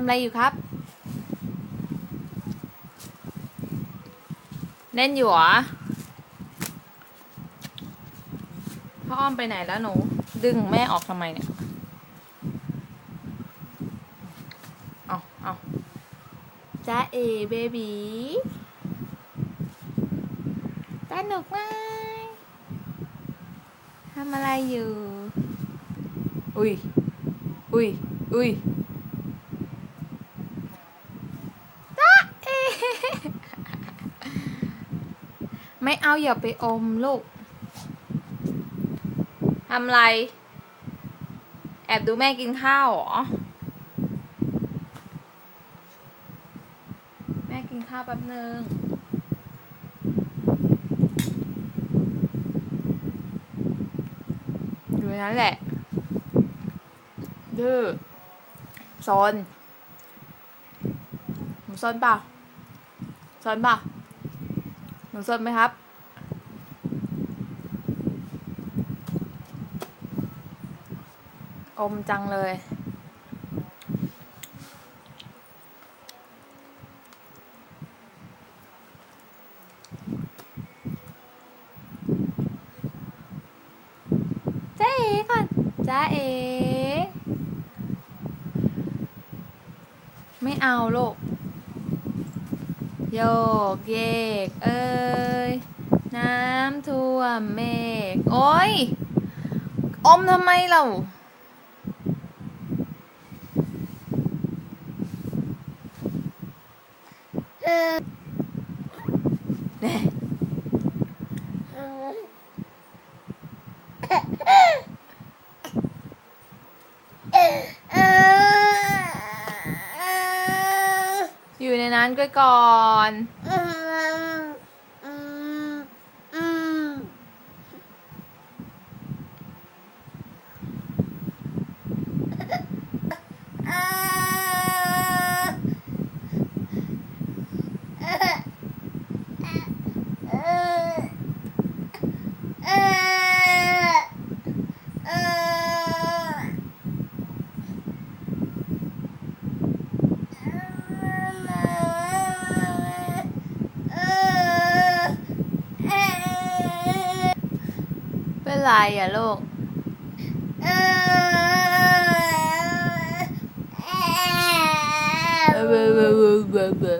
ำอะไรอยู่ครับ เล่นอยู่เหรอพ่ออ้อมไปไหนแล้วหนู ดึงแม่ออกทำไมเนี่ย เอาเอาจ้าเอเบบีสนุกไหมทำอะไรอยู่ อุ้ย อุ้ย อุ้ยจ้าเอ ไม่เอาอย่าไปอมลูกทำไร แอบดูแม่กินข้าวเหรอ แม่กินข้าวแป๊บนึงอยู่ในนั้นแหละ ดื้อซนหนูซนเปล่าซนเปล่าหนูซนไหมครับ อมจังเลย จ้าเอก่อน จ้าเอ ไม่เอาลูก โยกเยก เอ้ย น้ำท่วมเมฆ โอ้ย อมทำไมเรา เน่อยู่ในนั้นก็ก่อน เป็นไรอะลูกเบอเบอเบอเบอเบอ